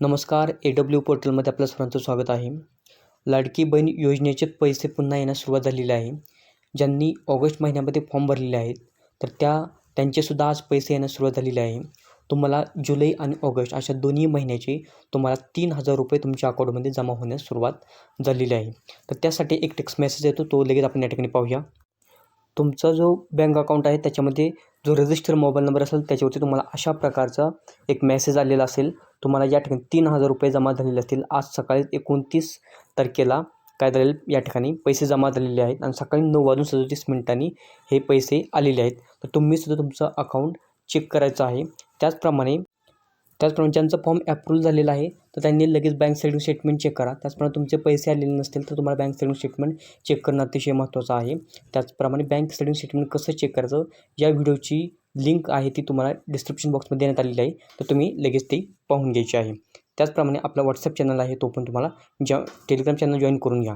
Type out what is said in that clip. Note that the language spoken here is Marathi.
नमस्कार ए डब्ल्यू पोर्टलमध्ये आपल्या सर्वांचं स्वागत आहे. लाडकी बहीण योजनेचे पैसे पुन्हा येण्यास सुरुवात झालेली आहे. ज्यांनी ऑगस्ट महिन्यामध्ये फॉर्म भरलेले आहेत तर त्या त्यांचेसुद्धा आज पैसे येण्यास सुरुवात झालेली आहे. तुम्हाला जुलै आणि ऑगस्ट अशा दोन्ही महिन्याचे तुम्हाला तीन हजार रुपये तुमच्या अकाउंटमध्ये जमा होण्यास सुरुवात झालेली आहे. तर त्यासाठी एक टेक्स्ट मेसेज येतो तो लगेच आपण या ठिकाणी पाहूया. तुमचा जो बँक अकाउंट आहे त्याच्यामध्ये जो रजिस्टर मोबाईल नंबर असेल त्याच्यावरती तुम्हाला अशा प्रकारचा एक मेसेज आलेला असेल. तुम्हाला या ठिकाणी तीन हजार रुपये जमा झालेले असतील. आज सकाळी एकोणतीस तारखेला काय झालेलं या ठिकाणी पैसे जमा झालेले आहेत आणि सकाळी नऊ वाजून सदोतीस मिनिटांनी हे पैसे आलेले आहेत. तर तुम्हीसुद्धा तुमचं अकाउंट चेक करायचं आहे. त्याचप्रमाणे त्याचप्रमाणे ज्यांचा फॉर्म अप्रूव्ह झालेला आहे तर त्यांनी लगेच बँक स्टेटमेंट स्टेटमेंट चेक करा. त्याचप्रमाणे तुमचे पैसे आलेले नसतील तर तुम्हाला बँक स्टेटमेंट स्टेटमेंट चेक करणं अतिशय महत्त्वाचं आहे. त्याचप्रमाणे बँक स्टेटमेंट स्टेटमेंट कसं चेक करायचं? या व्हिडिओची लिंक आहे ती तुम्हाला डिस्क्रिप्शन बॉक्समध्ये देण्यात आलेली आहे. तर तुम्ही लगेच ती पाहून घ्यायची आहे. त्याचप्रमाणे आपला व्हॉट्सअप चॅनल आहे तो पण तुम्हाला ज्या टेलिग्राम चॅनल जॉईन करून घ्या.